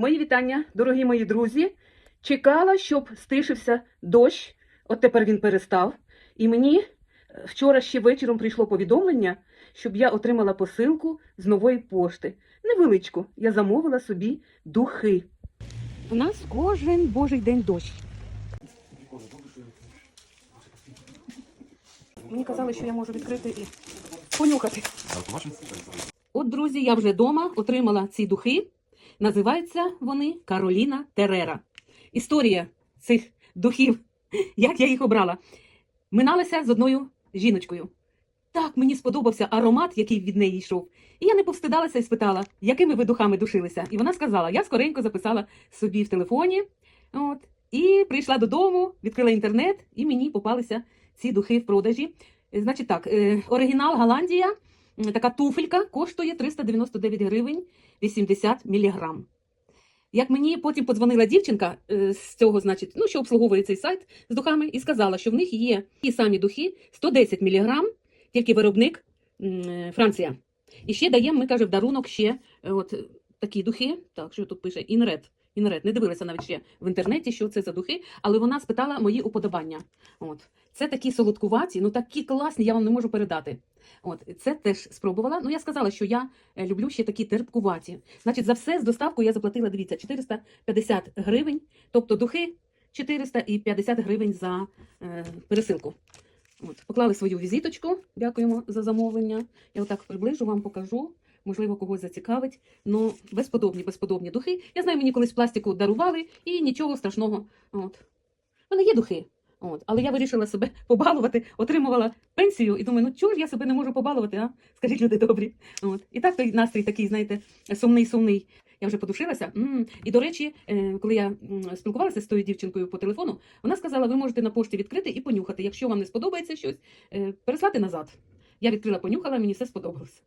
Мої вітання, дорогі мої друзі. Чекала, щоб стишився дощ. От тепер він перестав. І мені е, вчора ще вечором прийшло повідомлення, щоб я отримала посилку з нової пошти. Невеличку. Я замовила собі духи. У нас кожен божий день дощ. Мені казали, що я можу відкрити і понюхати. От, друзі, я вже вдома отримала ці духи. Називаються вони Кароліна Терера. Історія цих духів, як я їх обрала, миналася з одною жіночкою. Так мені сподобався аромат, який від неї йшов. І я не повстидалася і спитала, якими ви духами душилися. І вона сказала: я скоренько записала собі в телефоні. От, і прийшла додому, відкрила інтернет, і мені попалися ці духи в продажі. Значить так, е, оригінал Голландія, така туфелька коштує 399 гривень 80 міліграм. Як мені потім подзвонила дівчинка е, з цього, значить, ну, що обслуговує цей сайт з духами, і сказала, що в них є ті самі духи 110 міліграм, тільки виробник е, Франція. І ще даємо, ми каже, в дарунок ще е, от такі духи. Так, що тут пише Інред. Інред. Не дивилася навіть ще в інтернеті, що це за духи, але вона спитала мої уподобання. От. Це такі солодкуваті, ну такі класні, я вам не можу передати. От, це теж спробувала. Ну, я сказала, що я е, люблю ще такі терпкуваті. Значить, за все з доставкою я заплатила, дивіться, 450 гривень, тобто духи 450 гривень за е, пересилку. От, поклали свою візиточку, дякуємо за замовлення. Я отак приближу, вам покажу. Можливо, когось зацікавить. Ну, безподобні, безподобні духи. Я знаю, мені колись пластику дарували і нічого страшного. От. У мене є духи. От. Але я вирішила себе побалувати, отримувала пенсію і думаю, ну чого ж я себе не можу побалувати, а? Скажіть, люди добрі. От. І так той настрій такий, знаєте, сумний-сумний. Я вже подушилася. І, до речі, е, коли я спілкувалася з тою дівчинкою по телефону, вона сказала, ви можете на пошті відкрити і понюхати. Якщо вам не сподобається щось, е, переслати назад. Я відкрила, понюхала, мені все сподобалося.